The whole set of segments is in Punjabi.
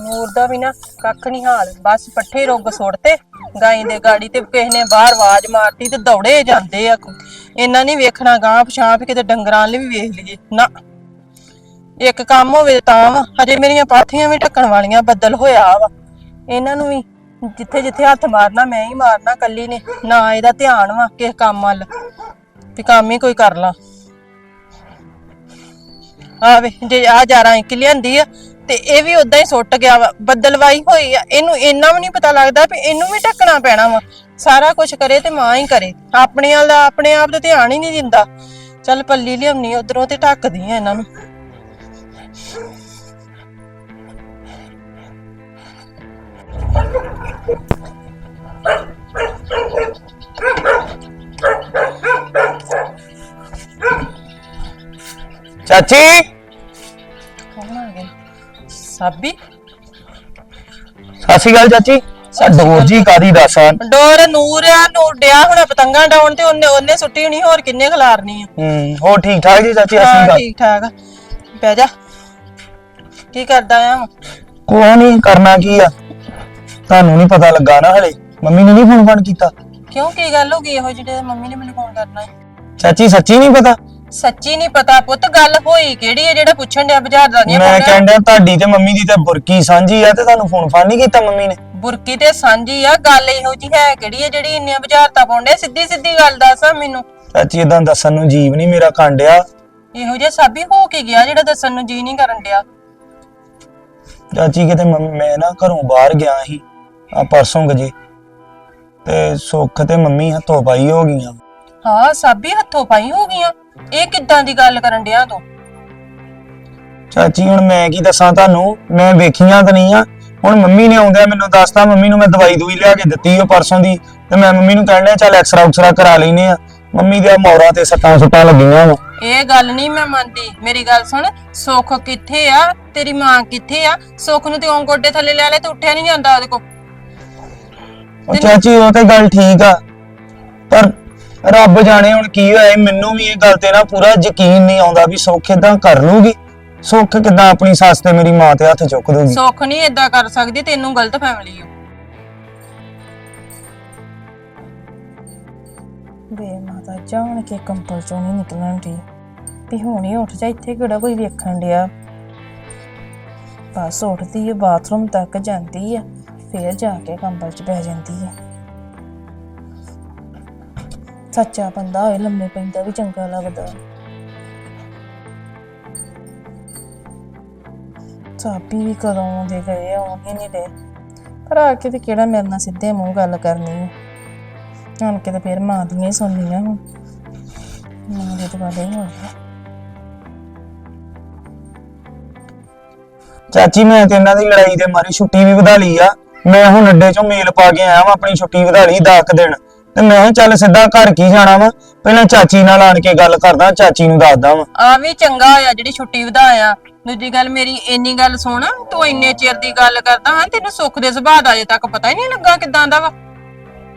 ਨੂਰ ਦਾ ਵੀ ਨਾ ਕੱਖ ਨਹੀਂ ਹਾਲ। ਬਸ ਪੱਠੇ ਰੁੱਗ ਸੁੱਟਤੇ, ਗਾਈ ਦੇ ਗਾੜੀ ਤੇ ਕਿਸੇ ਨੇ ਬਾਹਰ ਆਵਾਜ਼ ਮਾਰਤੀ ਤੇ ਦੌੜੇ ਜਾਂਦੇ ਆ ਇਹਨਾਂ ਨਹੀਂ ਵੇਖਣਾ ਗਾਂ ਪਛਾਂ ਕਿਤੇ ਡੰਗਰਾਂ ਲਈ ਵੀ ਵੇਖ ਲਈਏ। ਨਾ, ਇੱਕ ਕੰਮ ਹੋਵੇ ਤਾਂ ਹਜੇ ਮੇਰੀਆਂ ਪਾਥੀਆਂ ਵੀ ਢੱਕਣ ਵਾਲੀਆਂ, ਬੱਦਲ ਹੋਇਆ ਵਾ। ਇਹਨਾਂ ਨੂੰ ਵੀ ਜਿੱਥੇ ਜਿੱਥੇ ਹੱਥ ਮਾਰਨਾ, ਮੈਂ ਹੀ ਮਾਰਨਾ, ਕੱਲੀ ਨੇ। ਨਾ ਇਹਦਾ ਧਿਆਨ ਵਾ ਕਿਸ ਕੰਮ ਵੱਲ। ਤੇ ਕੰਮ ਹੀ ਕੋਈ ਕਰ ਲਾ। ਆਵੇ ਜੇ ਆ ਜਾਰਾਂ ਇੱਕ ਲਿਆਂਦੀ ਆ ਤੇ ਇਹ ਵੀ ਉਦਾਂ ਹੀ ਸੁੱਟ ਗਿਆ ਵਾ, ਬੱਦਲਵਾਈ ਹੋਈ ਆ, ਇਹਨੂੰ ਇੰਨਾ ਵੀ ਨਹੀਂ ਪਤਾ ਲੱਗਦਾ ਵੀ ਇਹਨੂੰ ਵੀ ਢੱਕਣਾ ਪੈਣਾ ਵਾ। ਸਾਰਾ ਕੁਝ ਕਰੇ ਤੇ ਮਾਂ ਹੀ ਕਰੇ ਆਪਣੇ ਵਾਲ ਆਪਣੇ ਆਪ ਤੇ ਧਿਆਨ ਹੀ ਨਹੀਂ ਦਿੰਦਾ। ਚੱਲ ਪੱਲੀ ਲਿਆਉਣੀ, ਉਧਰੋਂ ਤੇ ਢੱਕਦੀ ਆ ਇਹਨਾਂ ਨੂੰ। ਚਾਚੀ! ਸਾਬੀ। ਸਤਿ ਸ਼੍ਰੀ ਅਕਾਲ ਚਾਚੀ। ਸਾ ਡੋਰ ਜੀ ਕਾਦੀ ਦੱਸਾਂ ਡੋਰ ਨੂਰ ਆ ਨੂਰ ਡਿਆ ਹੁਣ ਪਤੰਗਾਂ ਡਾਉਣ ਤੇ ਉਹਨੇ ਉਹਨੇ ਸੁੱਟੀ ਹੋਣੀ ਹੋਰ ਕਿੰਨੇ ਖਿਲਾਰਨੀ ਆ। ਹੂੰ ਹੋਰ ਠੀਕ ਠਾਕ ਜੀ ਚਾਚੀ ਹਾਂ ਅਕਾਲ। ਠੀਕ ਠਾਕ। ਆ ਬਹਿ ਜਾ। ਕੀ ਕਰਦਾ ਆ ਕੋਈ ਨਹੀਂ ਕਰਨਾ ਕੀ ਆ? ਤੁਹਾਨੂੰ ਨਹੀਂ ਪਤਾ ਲੱਗਾ ਨਾ ਹਲੇ। ਮੰਮੀ ਨੇ ਨਹੀਂ ਫੋਨ ਫਾਨ ਕੀਤਾ। ਕਿਉਂ ਕੀ ਗੱਲ ਹੋ ਗਈ? ਇਹੋ ਜਿਹੜੇ ਮੰਮੀ ਨੇ ਮੈਨੂੰ ਫੋਨ ਕਰਨਾ। ਹੈ ਚਾਚੀ ਸੱਚੀ ਨਹੀਂ ਪਤਾ? ਸੱਚੀ ਨਹੀਂ ਪਤਾ ਪੁੱਤ ਗੱਲ ਹੋਈ ਕਿਹੜੀ ਹੈ ਜਿਹੜਾ ਪੁੱਛਣ ਡਿਆ ਬਾਜ਼ਾਰ ਦਾ ਨਹੀਂ ਮੈਂ ਕਹਿੰਦਾ ਤੁਹਾਡੀ ਤੇ ਮੰਮੀ ਦੀ ਤੇ ਬੁਰਕੀ ਸਾਂਝੀ ਆ ਤੇ ਤੁਹਾਨੂੰ ਫੋਨ ਫਾਨ ਨਹੀਂ ਕੀਤਾ ਮੰਮੀ ਨੇ? ਬੁਰਕੀ ਤੇ ਸਾਂਝੀ ਆ ਗੱਲ ਇਹੋ ਜੀ ਹੈ ਕਿਹੜੀ ਹੈ ਜਿਹੜੀ ਇੰਨੀਆਂ ਬੁਝਾਰਤਾਂ ਪਾਉਂਦੇ ਸਿੱਧੀ ਸਿੱਧੀ ਗੱਲ ਦੱਸ ਮੈਨੂੰ। ਚਾਚੀ ਇਦਾਂ ਦੱਸਣ ਨੂੰ ਜੀਵ ਨਹੀਂ ਮੇਰਾ ਕਾਂਡਿਆ ਇਹੋ ਜਿਹਾ ਸਾਬੀ ਹੋ ਕੇ ਗਿਆ ਜਿਹੜਾ ਦੱਸਣ ਨੂੰ ਜੀ ਨਹੀਂ ਕਰਨ ਡਿਆ। ਚਾਚੀ ਕਿਤੇ ਮੰਮ- ਮੈਂ ਨਾ ਘਰੋਂ ਬਾਹਰ ਗਿਆ ਸੀ। ਆ ਪਰਸੋਂ ਗਜੇ ਤੇ ਸੁੱਖ ਤੇ ਮੰਮੀ ਹੱਥੋਂ ਪਾਈ ਹੋ ਗਈਆਂ। ਹਾਂ ਸਾਬੀ ਹੱਥੋਂ ਪਾਈ ਹੋ ਗਈਆਂ। ਇਹ ਕਿੱਦਾਂ ਦੀ ਗੱਲ ਕਰਨ ਡਿਆ ਤੂੰ? ਚਾਚੀ ਹੁਣ ਮੈਂ ਕੀ ਦੱਸਾਂ ਤੁਹਾਨੂੰ? ਮੈਂ ਵੇਖੀਆਂ ਤਾਂ ਨਹੀਂ ਆ। ਹੁਣ ਮੰਮੀ ਨੇ ਆਉਂਦਿਆਂ ਮੈਨੂੰ ਦੱਸਤਾ ਮੰਮੀ ਨੂੰ ਮੈਂ ਦਵਾਈ ਦੂਈ ਲਿਆ ਕੇ ਦਿੱਤੀ ਉਹ ਪਰਸੋਂ ਦੀ। ਤੇ ਮੈਂ ਮੰਮੀ ਨੂੰ ਕਹਿਣ ਲਿਆ ਚੱਲ ਐਕਸਰਾ ਉਕਸਰਾ ਕਰਾ ਲੈਨੇ ਆ। ਮੰਮੀ ਦੇ ਮੌਰਾ ਤੇ ਸੱਟਾਂ ਸੁੱਟਾਂ ਲੱਗੀਆਂ ਵਾ। ਇਹ ਗੱਲ ਨਹੀਂ ਮੈਂ ਮੰਨਦੀ। ਮੇਰੀ ਗੱਲ ਸੁਣ ਸੁੱਖ ਕਿੱਥੇ ਆ? ਤੇਰੀ ਮਾਂ ਕਿੱਥੇ ਆ? ਸੁੱਖ ਨੂੰ ਤੇ ਓਂ ਗੋਡੇ ਥੱਲੇ ਲੈ ਲੈ ਤੇ ਉੱਠਿਆ ਨਹੀਂ ਜਾਂਦਾ ਉਹਦੇ ਕੋ ਉਹ ਚਾਚੀ ਉਹ ਤੇ ਗੱਲ ਠੀਕ ਆ। ਪਰ ਰੱਬ ਜਾਣੇ ਹੁਣ ਕੀ ਹੋਇਆ ਇਹ ਮੈਨੂੰ ਵੀ ਇਹ ਗੱਲ ਤੇ ਨਾ ਪੂਰਾ ਯਕੀਨ ਨਹੀਂ ਆਉਂਦਾ ਵੀ ਸੁੱਖ ਇਦਾਂ ਕਰ ਲੂਗੀ। ਸੁੱਖ ਕਿਦਾਂ ਆਪਣੀ ਸੱਸ ਤੇ ਮੇਰੀ ਮਾਂ ਤੇ ਹੱਥ ਚੁੱਕ ਦੂਗੀ। ਸੁੱਖ ਨਹੀਂ ਏਦਾਂ ਕਰ ਸਕਦੀ ਤੈਨੂੰ ਗਲਤ ਫੈਮਿਲੀ ਹੋ ਵੇ ਮਾਤਾ ਜਾਣ ਕੇ ਕੰਪਲ ਚੋਂ ਨਹੀਂ ਨਿਕਲਣ ਦੀ ਵੀ ਹੁਣੇ ਉੱਠ ਜਾ ਇੱਥੇ ਕਿਹੜਾ ਕੋਈ ਵੇਖਣ ਡਿਆ। ਬਸ ਉੱਠਦੀ ਹੈ ਬਾਥਰੂਮ ਤੱਕ ਜਾਂਦੀ ਆ ਫੇਰ ਜਾ ਕੇ ਕੰਬਲ 'ਚ ਬਹਿ ਜਾਂਦੀ ਹੈ ਸੱਚਾ ਬੰਦਾ ਹੋਏ, ਲੰਮੇ ਪੈਂਦਾ ਵੀ ਚੰਗਾ ਲੱਗਦਾ। ਚਾਬੀ ਵੀ ਕਦੋਂ ਦੇ ਗਏ ਆਉਣ ਨਹੀਂ ਦੇ ਪਰ ਆ ਕੇ ਤੇ ਕਿਹੜਾ ਮੇਰੇ ਨਾਲ ਸਿੱਧੇ ਮੂੰਹ ਗੱਲ ਕਰਨੀ ਹੈ ਹੁਣ ਕਿਤੇ ਫੇਰ ਮਾਂ ਦੀ ਨਹੀਂ ਸੁਣਨੀ ਆ ਹੁਣ। ਮਾਂ ਦੇ ਦੁਆਲੇ ਹੀ ਹੋਣਾ ਚਾਚੀ, ਮੈਂ ਤੇ ਇਹਨਾਂ ਦੀ ਲੜਾਈ ਦੇ ਮਾਰੀ, ਛੁੱਟੀ ਵੀ ਵਧਾ ਲਈ ਆ। ਮੈਂ ਹੁਣ ਅੱਡੇ ਚੋਂ ਮੇਲ ਪਾ ਕੇ ਆਇਆ ਵਾਂ, ਆਪਣੀ ਛੁੱਟੀ ਵਧਾ ਲਈ 10 ਦਿਨ। ਤੇ ਮੈਂ ਕਿਹਾ ਚੱਲ ਸਿੱਧਾ ਘਰ ਕੀ ਜਾਣਾ ਵਾ? ਪਹਿਲਾਂ ਚਾਚੀ ਨਾਲ ਆਣ ਕੇ ਗੱਲ ਕਰਦਾ ਚਾਚੀ ਨੂੰ ਦੱਸਦਾ ਵਾਂ। ਆ ਵੀ ਚੰਗਾ ਹੋਇਆ ਜਿਹੜੀ ਛੁੱਟੀ ਵਧਾਇਆ। ਦੂਜੀ ਗੱਲ ਮੇਰੀ ਇੰਨੀ ਗੱਲ ਸੁਣ ਤੂੰ ਇੰਨੇ ਚਿਰ ਦੀ ਗੱਲ ਕਰਦਾ ਹਾਂ ਤੈਨੂੰ ਸੁੱਖ ਦੇ ਸੁਭਾਅ ਦਾ ਅਜੇ ਤੱਕ ਪਤਾ ਹੀ ਨਹੀਂ ਲੱਗਾ ਕਿਦਾਂ ਦਾ ਵਾ।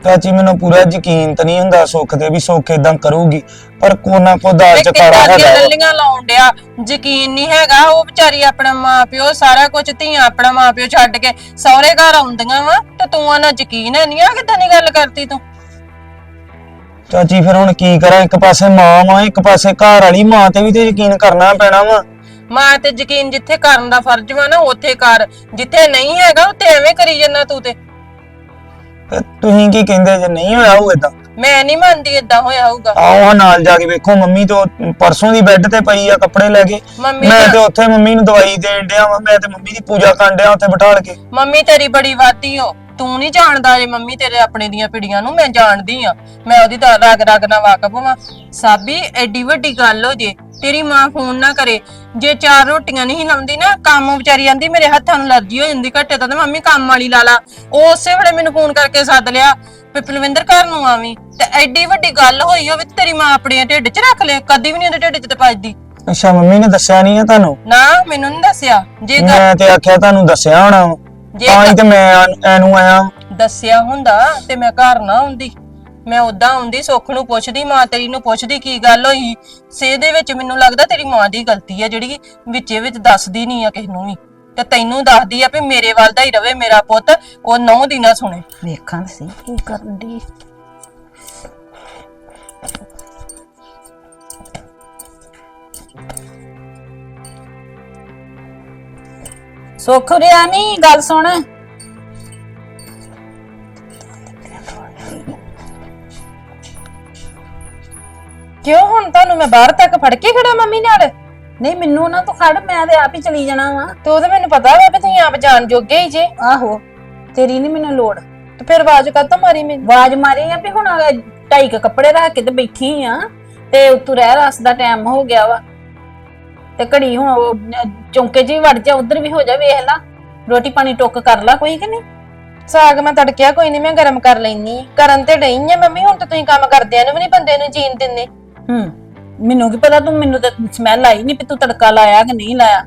ਚਾਚੀ ਮੈਨੂੰ ਪੂਰਾ ਯਕੀਨ ਤਾਂ ਨਹੀਂ ਹੁੰਦਾ ਸੁੱਖ ਤੇ ਵੀ ਸੁੱਖ ਇਦਾਂ ਕਰੂਗੀ ਪਰ ਕੋਨਾ ਕੋ ਦਾਲ ਤੇ ਚਕਾਰਾ ਕਿੱਦਾਂ ਹੈਗਾ ਵਾ। ਲੱਲੀਆਂ ਲਾਉਣ ਡਿਆ? ਯਕੀਨ ਨਹੀਂ ਹੈਗਾ ਉਹ ਵਿਚਾਰੀ ਆਪਣਾ ਮਾਪਿਓ ਸਾਰਾ ਕੁਝ ਧੀਆਂ ਆਪਣਾ ਮਾਪਿਓ ਛੱਡ ਕੇ ਸਹੁਰੇ ਘਰ ਆਉਂਦੀਆਂ ਵਾ ਤੇ ਤੂੰ ਉਹਨਾਂ ਯਕੀਨ ਹੈ ਨਹੀਂ ਆ? ਕਿਦਾਂ ਦੀ ਗੱਲ ਕਰਤੀ ਤੂੰ? ਚਾਚੀ ਫਿਰ ਹੁਣ ਕੀ ਕਰਾਂ? ਇੱਕ ਪਾਸੇ ਮਾਂ ਵਾ ਇੱਕ ਪਾਸੇ ਘਰ ਵਾਲੀ। ਮਾਂ ਤੇ ਵੀ ਤੇ ਯਕੀਨ ਕਰਨਾ ਪੈਣਾ ਵਾ। ਮਾਂ ਤੇ ਯਕੀਨ ਜਿੱਥੇ ਕਰਨ ਦਾ ਫਰਜ਼ ਵਾ ਨਾ ਉੱਥੇ ਕਰ। ਜਿੱਥੇ ਨਹੀਂ ਹੈਗਾ ਉੱਥੇ ਐਵੇਂ ਕਰੀ ਜੰਨਾ ਤੂੰ ਤੇ। ਤੇ ਤੁਸੀਂ ਕੀ ਕਹਿੰਦੇ ਜੇ ਨਹੀਂ ਹੋਇਆ ਹੋਊ ਏਦਾਂ? ਮੈਂ ਨਹੀਂ ਮੰਨਦੀ ਇਦਾਂ ਹੋਇਆ ਹੋਊਗਾ। ਆਓ ਹਾਂ ਨਾਲ ਜਾ ਕੇ ਵੇਖੋ ਮੰਮੀ ਤੋਂ ਪਰਸੋਂ ਦੀ ਬੈੱਡ ਤੇ ਪਈ ਆ ਕੱਪੜੇ ਲੈ ਕੇ। ਮੰਮੀ ਮੈਂ ਤਾਂ- ਤੇ ਉੱਥੇ ਮੰਮੀ ਨੂੰ ਦਵਾਈ ਦੇਣ ਡਿਆ ਵਾਂ ਮੈਂ ਤੇ ਮੰਮੀ ਦੀ ਪੂਜਾ ਕਰਨ ਡਿਆ ਉੱਥੇ ਬਿਠਾਲ ਕੇ। ਮੰਮੀ ਤੇਰੀ ਬੜੀ ਵਾਦੀ ਹੋ ਤੂੰ ਨਹੀਂ ਜਾਣਦਾ ਜੇ ਮੰਮੀ ਤੇਰੇ ਆਪਣੇ ਦੀਆਂ ਪਿੜੀਆਂ ਨੂੰ ਮੈਂ ਜਾਣਦੀ ਆ। ਮੈਂ ਉਹਦੀ ਤਾਂ ਰਗ ਰਗ ਨਾਲ ਵਾਕਫ ਹਾਂ ਸਾਬੀ ਐਡੀ ਵੱਡੀ ਗੱਲ ਹੋ ਜੇ। ਤੇਰੀ ਮਾਂ ਫੋਨ ਨਾ ਕਰੇ। ਜੇ ਚਾਰ ਰੋਟੀਆਂ ਨਹੀਂ ਲਾਉਂਦੀ ਨਾ ਕੰਮ ਵਿਚਾਰੀ ਆਂਦੀ ਮੇਰੇ ਹੱਥਾਂ ਨੂੰ ਅਲਰਜੀ ਹੋ ਜਾਂਦੀ ਘੱਟੇ ਤਾਂ ਤੇ ਮੰਮੀ ਕੰਮ ਵਾਲੀ ਲਾ ਲਾ। ਉਹ ਉਸੇ ਵੇਲੇ ਮੈਨੂੰ ਫੋਨ ਕਰਕੇ ਸੱਦ ਲਿਆ ਵੀ ਪਲਵਿੰਦਰ ਘਰ ਨੂੰ ਆਵੀਂ। ਤੇ ਐਡੀ ਵੱਡੀ ਗੱਲ ਹੋਈ ਹੋਵੇ ਤੇ ਤੇਰੀ ਮਾਂ ਆਪਣੇ ਢਿੱਡ 'ਚ ਰੱਖ ਲੈ। ਕਦੀ ਵੀ ਨਹੀਂ ਉਹਦੇ ਢਿੱਡ 'ਚ ਤੇ ਵੱਜਦੀ। ਅੱਛਾ ਮੰਮੀ ਨੇ ਦੱਸਿਆ ਨਹੀਂ ਆ ਤੁਹਾਨੂੰ? ਨਾ ਮੈਨੂੰ ਨਹੀਂ ਦੱਸਿਆ। ਜੇ ਗੱਲ ਮੈਂ ਤੇ ਆਖਿਆ ਤੁਹਾਨੂੰ ਦੱਸਿਆ ਹੋਣਾ ਵਾ। ਜੇ ਤਾਂ ਹੀ ਤੇ ਮੈਂ ਐਨ- ਐਨੂੰ ਆਇਆ। ਦੱਸਿਆ ਹੁੰਦਾ ਤੇ ਮੈਂ ਘਰ ਨਾ ਆਉਂਦੀ। ਮੈਂ ਉਦਾਂ ਆਉਂਦੀ ਸੁੱਖ ਨੂੰ ਪੁੱਛਦੀ ਮਾਂ ਤੇਰੀ ਨੂੰ ਪੁੱਛਦੀ ਕੀ ਗੱਲ ਹੋਈ? ਸੇ ਦੇ ਵਿੱਚ ਮੈਨੂੰ ਲੱਗਦਾ ਤੇਰੀ ਮਾਂ ਦੀ ਗਲਤੀ ਹੈ ਜਿਹੜੀ ਵਿੱਚੇ ਵਿੱਚ ਦੱਸਦੀ ਨਹੀਂ ਆ ਕਿਸ ਨੂੰ ਵੀ। ਤੇ ਤੈਨੂੰ ਦੱਸਦੀ ਆ ਵੀ ਮੇਰੇ ਵੱਲ ਦਾ ਹੀ ਰਵੇ ਮੇਰਾ ਪੁੱਤ ਉਹ ਨੌ ਦੀ ਨਾ ਸੁਣੇ। ਵੇਖਾਂ ਸਹੀ ਕੀ ਕਰਨ ਦੀ। ਸੁੱਖ ਰਿਆ ਨਹੀਂ ਗੱਲ ਸੁਣ। ਕਿਉਂ ਹੁਣ ਤੁਹਾਨੂੰ ਮੈਂ ਬਾਹਰ ਤੱਕ ਫੜ ਕੇ ਖੜਾ ਮੰਮੀ ਨਾਲ? ਨਹੀਂ ਮੈਨੂੰ ਨਾ ਤੂੰ ਖੜ ਮੈਂ ਤੇ ਆਪ ਹੀ ਚਲੀ ਜਾਣਾ ਵਾ। ਤੇ ਉਹਦਾ ਮੈਨੂੰ ਪਤਾ ਵਾ ਵੀ ਤੁਸੀਂ ਆਪ ਜਾਣ ਜੋਗੇ ਹੀ ਜੇ। ਆਹੋ ਤੇਰੀ ਨਹੀਂ ਮੈਨੂੰ ਲੋੜ। ਤੇ ਫਿਰ ਆਵਾਜ਼ ਕਾਹਤੋਂ ਮਾਰੀ ਮੈਨੂੰ? ਆਵਾਜ਼ ਮਾਰੀ ਆ ਵੀ ਹੁਣ ਢਾਈ ਕੁ ਕੱਪੜੇ ਰੱਖ ਕੇ ਤੇ ਬੈਠੀ ਆ। ਤੇ ਉਤੋਂ ਰਹਿ ਰਸ ਦਾ ਟਾਈਮ ਹੋ ਗਿਆ ਵਾ। ਤੇ ਘੜੀ ਹੁਣ ਉਹ ਚੌਂਕੇ 'ਚ ਹੀ ਵੜ ਜਾ, ਉਧਰ ਵੀ ਹੋ ਜਾ, ਵੇਖ ਲਾ। ਰੋਟੀ ਪਾਣੀ ਟੁੱਕ ਕਰ ਲਾ ਕੋਈ ਕਿ ਨਹੀਂ? ਸਾਗ ਮੈਂ ਤੜਕਿਆ, ਕੋਈ ਨਹੀਂ, ਮੈਂ ਗਰਮ ਕਰ ਲੈਣੀ ਕਰਨ ਤੇ ਡਈ ਆ ਮੰਮੀ, ਹੁਣ ਤਾਂ ਤੁਸੀਂ ਕੰਮ ਕਰਦਿਆਂ ਨੂੰ ਵੀ ਨਹੀਂ ਬੰਦੇ ਨੂੰ ਜੀਣ ਦਿੰਦੇ। ਹੂੰ, ਮੈਨੂੰ ਕੀ ਪਤਾ, ਤੂੰ ਮੈਨੂੰ ਤਾਂ ਸਮੈਲ ਆਈ ਨਹੀਂ ਵੀ ਤੂੰ ਤੜਕਾ ਲਾਇਆ ਕਿ ਨਹੀਂ ਲਾਇਆ।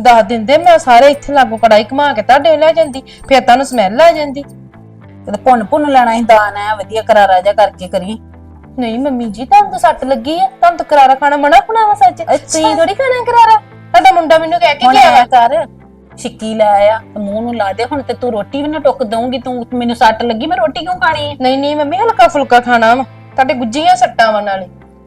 ਦੱਸ ਦਿੰਦੇ, ਮੈਂ ਸਾਰੇ ਇੱਥੇ ਲਾਗੂ ਕੜਾਈ ਘੁਮਾ ਕੇ ਤੁਹਾਡੇ ਲੈ ਜਾਂਦੀ, ਫਿਰ ਤੁਹਾਨੂੰ ਸਮੈਲ ਆ ਜਾਂਦੀ। ਤੇ ਭੁੰਨ ਭੁੰਨ ਲੈਣਾ ਸੀ, ਦਾਨ ਵਧੀਆ ਕਰਾਰਾ ਜਾ ਕਰਕੇ ਕਰੀ ਨਹੀਂ ਮੰਮੀ ਜੀ ਤੁਹਾਨੂੰ ਤਾਂ ਸੱਟ ਲੱਗੀ ਆ। ਤੁਹਾਨੂੰ ਤਾਂ ਕਰਾਰਾ ਖਾਣਾ ਮਨਾ ਬਣਾਵਾ ਸੱਚ। ਤੁਸੀਂ ਥੋੜੀ ਖਾਣਾ ਕਰਾਰਾ? ਤੁਹਾਡਾ ਮੁੰਡਾ ਮੈਨੂੰ ਕਹਿ ਕੇ ਹੁਣ ਗਿਆ ਵਾ ਕਰ। ਛਿੱਕੀ ਲੈ ਆ ਤੇ ਮੂੰਹ ਨੂੰ ਲਾ ਦੇ ਹੁਣ ਤੇ ਤੂੰ ਰੋਟੀ ਵੀ ਨਾ ਟੁੱਕ ਦਊਂਗੀ ਤੂੰ ਮੈਨੂੰ ਸੱਟ ਲੱਗੀ ਮੈਂ ਰੋਟੀ ਕਿਉਂ ਖਾਣੀ ਨਹੀਂ ਨਹੀਂ ਮੰਮੀ ਹਲਕਾ ਫੁਲਕਾ ਖਾਣਾ ਵਾ। ਤੁਹਾਡੇ ਗੁੱਜੀਆਂ ਸੱਟਾਂ ਵਾ ਨਾਲੇ।